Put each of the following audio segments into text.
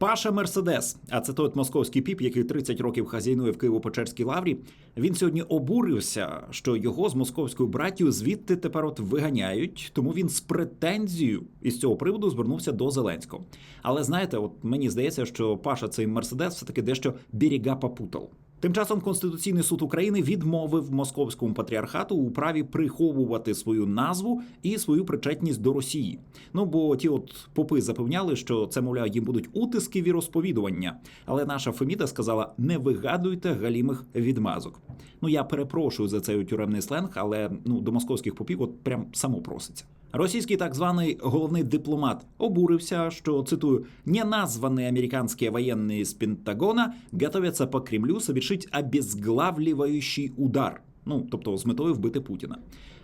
Паша Мерседес, а це той от московський піп, який 30 років хазяйнує в Києво-Печерській лаврі. Він сьогодні обурився, що його з московською братію звідти тепер от виганяють. Тому він з претензією із цього приводу звернувся до Зеленського. Але знаєте, от мені здається, що Паша цей Мерседес все таки дещо берега попутав. Тим часом Конституційний суд України відмовив московському патріархату у праві приховувати свою назву і свою причетність до Росії. Ну бо ті, от попи запевняли, що це мовляв їм будуть утиски віросповідування. Але наша Феміда сказала: не вигадуйте галімих відмазок. Ну я перепрошую за цей тюремний сленг, але ну до московських попів от прям само проситься. Російський так званий головний дипломат обурився, що цитую неназвані американські воєнні з Пентагона готовятся по Кремлю совершить обезглавлюючий удар. Ну тобто з метою вбити Путіна.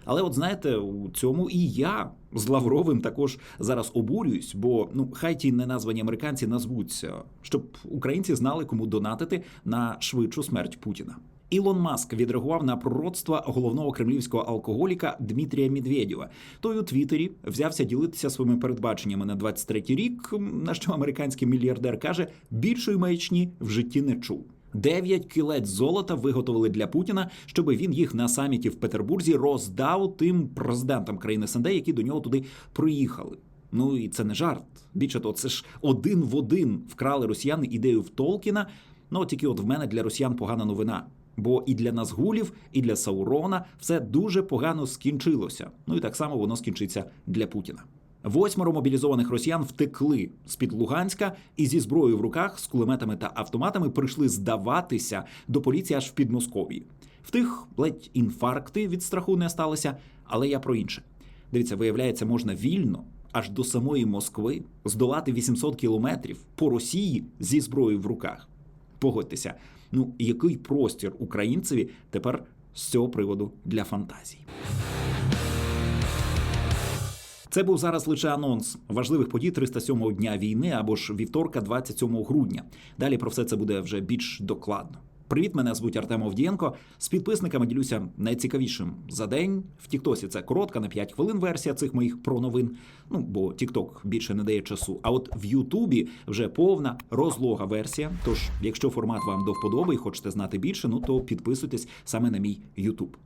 Але от знаєте, у цьому і я з Лавровим також зараз обурююсь, бо ну хай ті неназвані американці назвуться, щоб українці знали, кому донатити на швидшу смерть Путіна. Ілон Маск відреагував на пророцтва головного кремлівського алкоголіка Дмитрія Медведєва. Той у Твіттері взявся ділитися своїми передбаченнями на 23-й рік. На що американський мільярдер каже, більшої маячні в житті не чув. Дев'ять кілець золота виготовили для Путіна, щоб він їх на саміті в Петербурзі роздав тим президентам країни СНД, які до нього туди приїхали. Ну і це не жарт. Більше того, це ж один в один вкрали росіяни ідею в Толкіна. Ну тільки от в мене для росіян погана новина. Бо і для Назгулів, і для Саурона все дуже погано скінчилося. Ну і так само воно скінчиться для Путіна. Восьмеро мобілізованих росіян втекли з під Луганська і зі зброєю в руках з кулеметами та автоматами прийшли здаватися до поліції аж в Підмосков'ї. В тих ледь інфаркти від страху не сталося, але я про інше. Дивіться, виявляється, можна вільно аж до самої Москви здолати 800 кілометрів по Росії зі зброєю в руках. Погодьтеся, ну який простір українцеві тепер з цього приводу для фантазій. Це був зараз лише анонс важливих подій 307-го дня війни або ж вівторка, 27 грудня. Далі про все це буде вже більш докладно. Привіт, мене звуть Артем Овдієнко. З підписниками ділюся найцікавішим за день. В Тіктосі це коротка на 5 хвилин версія цих моїх про новин. Ну бо Тікток більше не дає часу. А от в Ютубі вже повна розлога версія. Тож, якщо формат вам до вподоби і хочете знати більше, ну то підписуйтесь саме на мій Ютуб.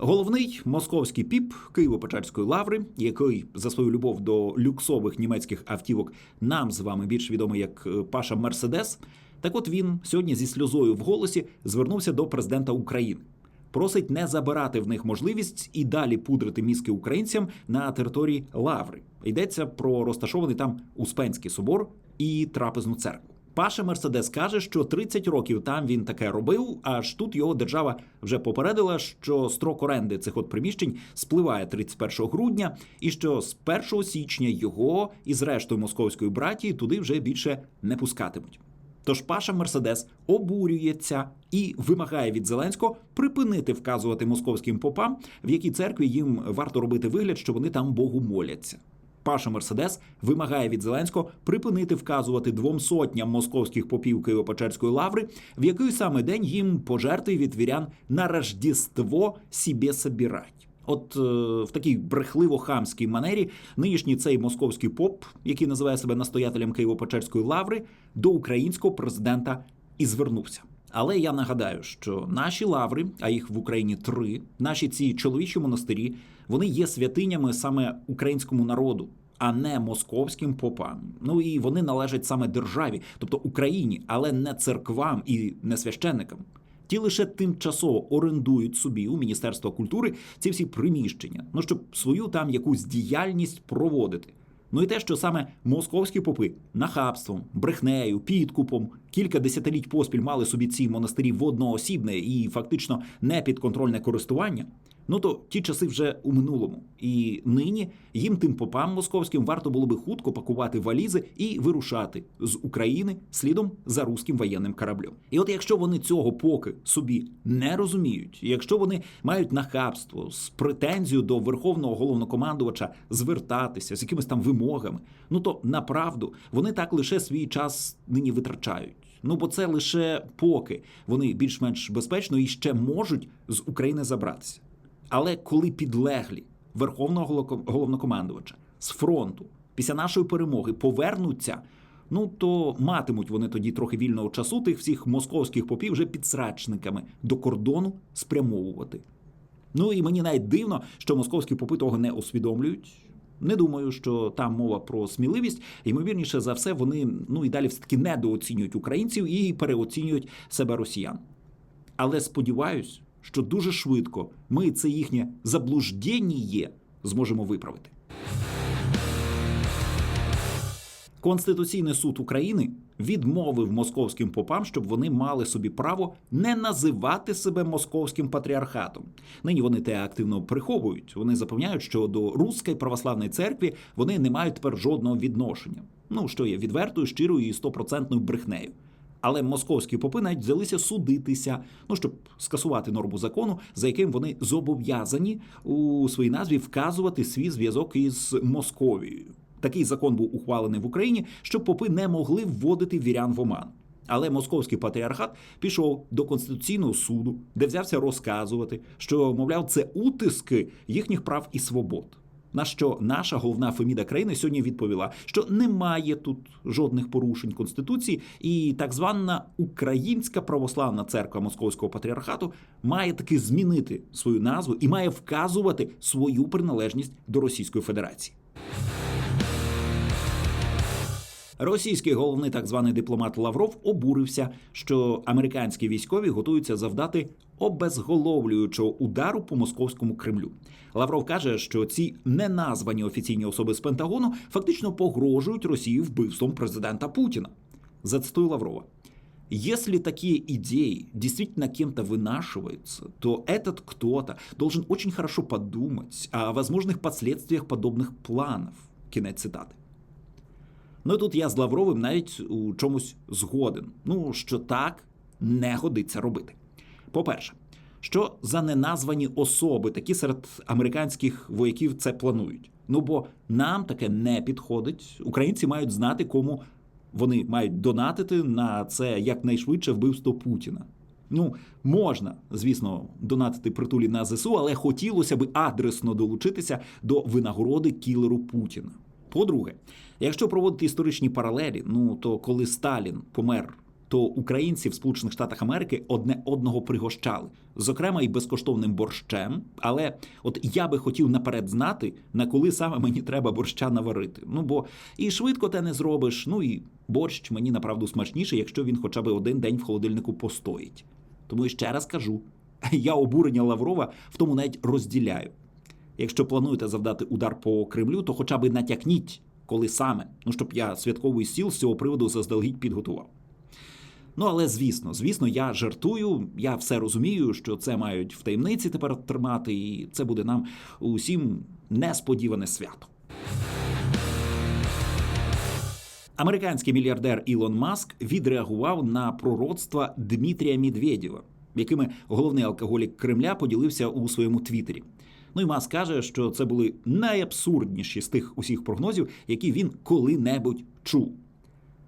Головний московський піп Києво-Печерської лаври, який за свою любов до люксових німецьких автівок нам з вами більш відомий як е, Паша Мерседес. Так от він сьогодні зі сльозою в голосі звернувся до президента України. Просить не забирати в них можливість і далі пудрити мізки українцям на території Лаври. Йдеться про розташований там Успенський собор і трапезну церкву. Паша Мерседес каже, що 30 років там він таке робив. Аж тут його держава вже попередила, що строк оренди цих от приміщень спливає 31 грудня, і що з 1 січня його із рештою московської братії туди вже більше не пускатимуть. Тож Паша Мерседес обурюється і вимагає від Зеленського припинити вказувати московським попам, в якій церкві їм варто робити вигляд, що вони там Богу моляться. Паша Мерседес вимагає від Зеленського припинити вказувати двом сотням московських попів Києво-Печерської лаври, в який саме день їм пожерти від вірян на Рождество себе собирать. От е, в такій брехливо-хамській манері нинішній цей московський поп, який називає себе настоятелем Києво-Печерської лаври, до українського президента і звернувся. Але я нагадаю, що наші лаври, а їх в Україні три, наші ці чоловічі монастирі, вони є святинями саме українському народу, а не московським попам. Ну і вони належать саме державі, тобто Україні, але не церквам і не священникам. Ті лише тимчасово орендують собі у Міністерства культури ці всі приміщення, ну щоб свою там якусь діяльність проводити. Ну і те, що саме московські попи нахабством, брехнею, підкупом кілька десятиліть поспіль мали собі ці монастирі в одноосібне і фактично непідконтрольне користування. Ну то ті часи вже у минулому, і нині їм тим попам московським варто було би хутко пакувати валізи і вирушати з України слідом за руським воєнним кораблем. І от якщо вони цього поки собі не розуміють, якщо вони мають нахабство з претензією до верховного головнокомандувача звертатися з якимись там вимогами, ну то направду вони так лише свій час нині витрачають. Ну бо це лише поки вони більш-менш безпечно і ще можуть з України забратися. Але коли підлеглі верховного головнокомандувача з фронту після нашої перемоги повернуться. Ну то матимуть вони тоді трохи вільного часу тих всіх московських попів вже підсрачниками до кордону спрямовувати. Ну і мені навіть дивно, що московські попи того не усвідомлюють. Не думаю, що там мова про сміливість. Ймовірніше за все, вони ну і далі все таки недооцінюють українців і переоцінюють себе росіян. Але сподіваюсь, що дуже швидко ми це їхнє заблуждення зможемо виправити. Конституційний суд України відмовив московським попам, щоб вони мали собі право не називати себе московським патріархатом. Нині вони те активно приховують. Вони запевняють, що до Руської православної церкви вони не мають тепер жодного відношення. Ну що є відвертою, щирою і стопроцентною брехнею. Але московські попи навіть взялися судитися, ну щоб скасувати норму закону, за яким вони зобов'язані у своїй назві вказувати свій зв'язок із Московією. Такий закон був ухвалений в Україні, щоб попи не могли вводити вірян в оман. Але московський патріархат пішов до конституційного суду, де взявся розказувати, що мовляв, це утиски їхніх прав і свобод. На що наша головна Феміда країни сьогодні відповіла, що немає тут жодних порушень конституції, і так звана Українська православна церква Московського патріархату має таки змінити свою назву і має вказувати свою приналежність до Російської Федерації. Російський головний так званий дипломат Лавров обурився, що американські військові готуються завдати обезголовлюючого удару по московському Кремлю. Лавров каже, що ці неназвані офіційні особи з Пентагону фактично погрожують Росії вбивством президента Путіна. Зацитую Лаврова. Если такие идеи действительно кем-то вынашиваются, то этот кто-то должен очень хорошо подумать о возможных последствиях подобных планов. Кінець цитати. Ну тут я з Лавровим навіть у чомусь згоден. Ну, що так не годиться робити. По-перше, що за неназвані особи, такі серед американських вояків це планують. Ну бо нам таке не підходить. Українці мають знати, кому вони мають донатити на це якнайшвидше вбивство Путіна. Ну, можна, звісно, донатити притулі на ЗСУ, але хотілося б адресно долучитися до винагороди кілеру Путіна. По-друге, якщо проводити історичні паралелі, ну то коли Сталін помер, то українці в Сполучених Штатах Америки одне одного пригощали, зокрема і безкоштовним борщем. Але от я би хотів наперед знати, на коли саме мені треба борща наварити. Ну бо і швидко те не зробиш. Ну і борщ мені направду смачніший, якщо він хоча б один день в холодильнику постоїть. Тому ще раз кажу: я обурення Лаврова в тому навіть розділяю. Якщо плануєте завдати удар по Кремлю, то хоча б натякніть, коли саме, ну щоб я святковий стіл з цього приводу заздалегідь підготував. Ну але звісно, звісно, я жартую, я все розумію, що це мають в таємниці тепер тримати, і це буде нам усім несподіване свято. Американський мільярдер Ілон Маск відреагував на пророцтва Дмитрія Медведєва, якими головний алкоголік Кремля поділився у своєму твіттері. Ну і Маск каже, що це були найабсурдніші з тих усіх прогнозів, які він коли-небудь чув.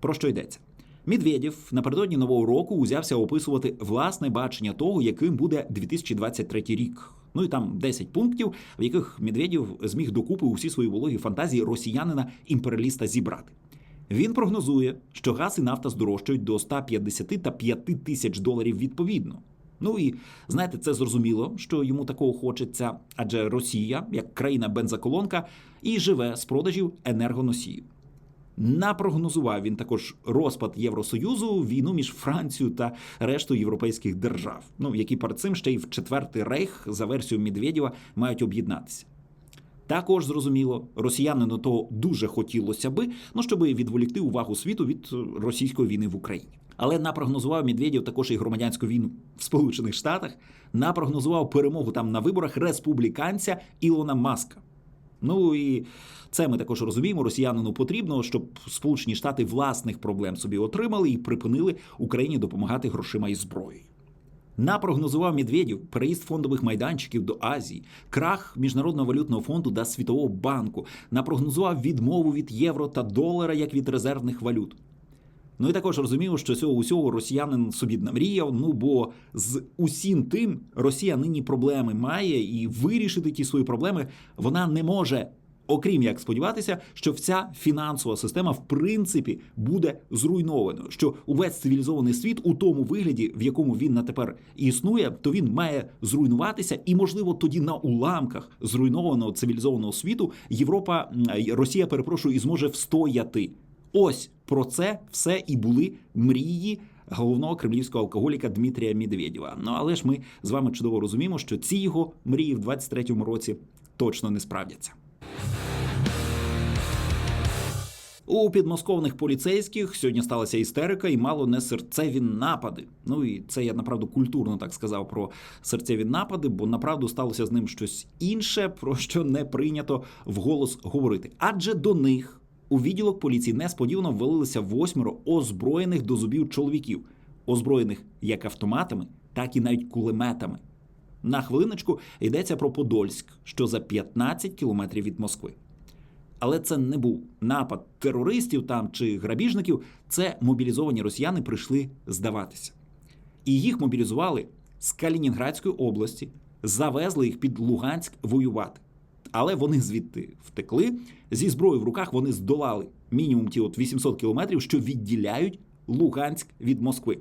Про що йдеться? Медведєв напередодні нового року узявся описувати власне бачення того, яким буде 2023 рік. Ну і там 10 пунктів, в яких Медведєв зміг докупи усі свої вологі фантазії росіянина імперіаліста зібрати. Він прогнозує, що газ і нафта здорожчають до 150 та 5 тисяч доларів відповідно. Ну і знаєте, це зрозуміло, що йому такого хочеться, адже Росія, як країна бензоколонка, і живе з продажів енергоносіїв. Напрогнозував він також розпад Євросоюзу, війну між Францією та рештою європейських держав, ну які перед цим ще й в четвертий рейх за версією Медведєва мають об'єднатися. Також зрозуміло, росіянину того дуже хотілося би, ну щоб відволікти увагу світу від російської війни в Україні. Але напрогнозував Медведєв також і громадянську війну в Сполучених Штатах, напрогнозував перемогу там на виборах республіканця Ілона Маска. Ну і це ми також розуміємо. Росіянину потрібно, щоб Сполучені Штати власних проблем собі отримали і припинили Україні допомагати грошима і зброєю. Напрогнозував Медведєв переїзд фондових майданчиків до Азії, крах міжнародного валютного фонду та Світового банку, напрогнозував відмову від євро та долара як від резервних валют. Ну і також розумів, що цього усього росіянин собі намріяв. Ну бо з усім тим Росія нині проблеми має, і вирішити ті свої проблеми вона не може Окрім як сподіватися, що вся фінансова система в принципі буде зруйнованою. Що увесь цивілізований світ у тому вигляді, в якому він на тепер існує, то він має зруйнуватися, і можливо тоді на уламках зруйнованого цивілізованого світу Європа, Росія, перепрошую, і зможе встояти. Ось про це все і були мрії головного кремлівського алкоголіка Дмитрія Медведєва. Ну але ж ми з вами чудово розуміємо, що ці його мрії в 23-му році точно не справдяться. У підмосковних поліцейських сьогодні сталася істерика і мало не серцеві напади. Ну і це я направду культурно так сказав про серцеві напади, бо направду сталося з ним щось інше, про що не прийнято вголос говорити. Адже до них у відділок поліції несподівано ввалилися восьмеро озброєних до зубів чоловіків, озброєних як автоматами, так і навіть кулеметами. На хвилиночку йдеться про Подольськ, що за 15 кілометрів від Москви. Але це не був напад терористів там чи грабіжників. Це мобілізовані росіяни прийшли здаватися. І їх мобілізували з Калінінградської області, завезли їх під Луганськ воювати. Але вони звідти втекли. Зі зброєю в руках вони здолали мінімум ті от 800 кілометрів, що відділяють Луганськ від Москви.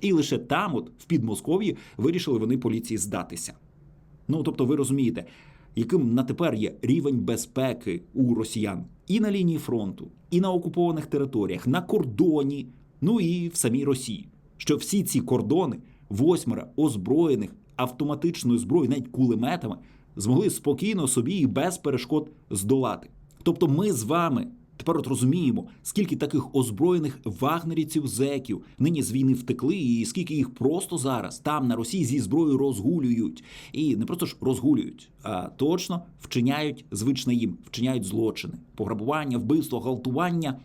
І лише там, от в Підмосков'ї, вирішили вони поліції здатися. Ну тобто, ви розумієте, яким на тепер є рівень безпеки у росіян і на лінії фронту, і на окупованих територіях, на кордоні, ну і в самій Росії. Що всі ці кордони, восьмеро озброєних автоматичною зброєю, навіть кулеметами, змогли спокійно собі і без перешкод здолати. Тобто, ми з вами. Тепер от розуміємо, скільки таких озброєних вагнерівців зеків нині з війни втекли, і скільки їх просто зараз там на Росії зі зброєю розгулюють. І не просто ж розгулюють, а точно вчиняють звичне їм, вчиняють злочини, пограбування, вбивство, галтування.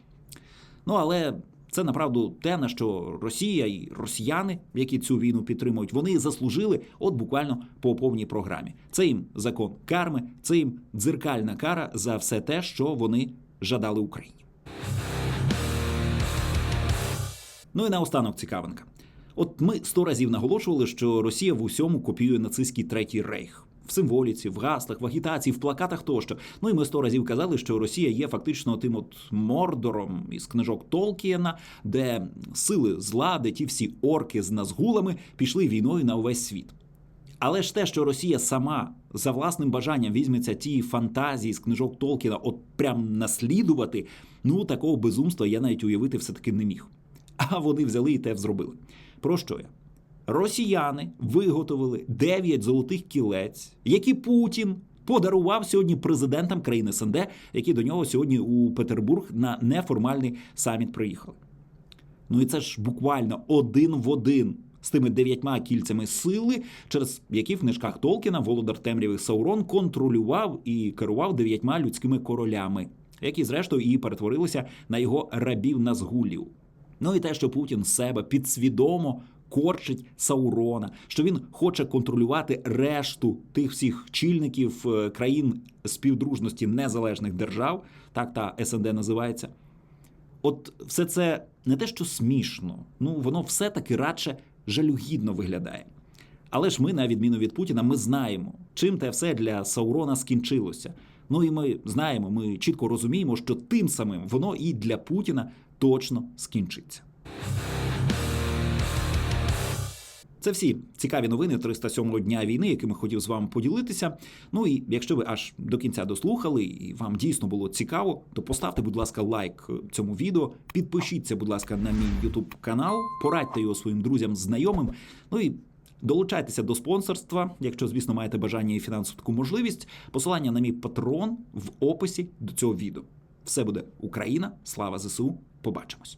Ну але це направду те, на що Росія і росіяни, які цю війну підтримують, вони заслужили от буквально по повній програмі. Це їм закон карми, це їм дзеркальна кара за все те, що вони жадали Україні. Ну і наостанок цікавинка. От ми сто разів наголошували, що Росія в усьому копіює нацистський третій рейх. В символіці, в гаслах, в агітації, в плакатах тощо. Ну і ми сто разів казали, що Росія є фактично тим от мордором із книжок Толкієна, де сили зла, де ті всі орки з назгулами пішли війною на увесь світ. Але ж те, що Росія сама за власним бажанням візьметься ті фантазії з книжок Толкіна, от прям наслідувати, ну такого безумства я навіть уявити все-таки не міг. А вони взяли і те зробили. Про що я? Росіяни виготовили 9 золотих кілець, які Путін подарував сьогодні президентам країни СНД, які до нього сьогодні у Петербург на неформальний саміт приїхали. Ну і це ж буквально один в один з тими дев'ятьма кільцями сили, через які в книжках Толкіна Володар Темрявий Саурон контролював і керував дев'ятьма людськими королями, які, зрештою, і перетворилися на його рабів назгулів. Ну і те, що Путін себе підсвідомо корчить Саурона, що він хоче контролювати решту тих всіх чільників е, країн співдружності незалежних держав, так та СНД називається. От все це не те, що смішно, ну воно все-таки радше жалюгідно виглядає. Але ж ми, на відміну від Путіна, ми знаємо, чим те все для Саурона скінчилося. Ну і ми знаємо, ми чітко розуміємо, що тим самим воно і для Путіна точно скінчиться. Це всі цікаві новини 307-го дня війни, якими хотів з вами поділитися. Ну і якщо ви аж до кінця дослухали і вам дійсно було цікаво, то поставте, будь ласка, лайк цьому відео, підпишіться, будь ласка, на мій YouTube канал, порадьте його своїм друзям, знайомим. Ну і долучайтеся до спонсорства, якщо, звісно, маєте бажання і фінансову таку можливість. Посилання на мій патрон в описі до цього відео. Все буде Україна, слава ЗСУ. Побачимось.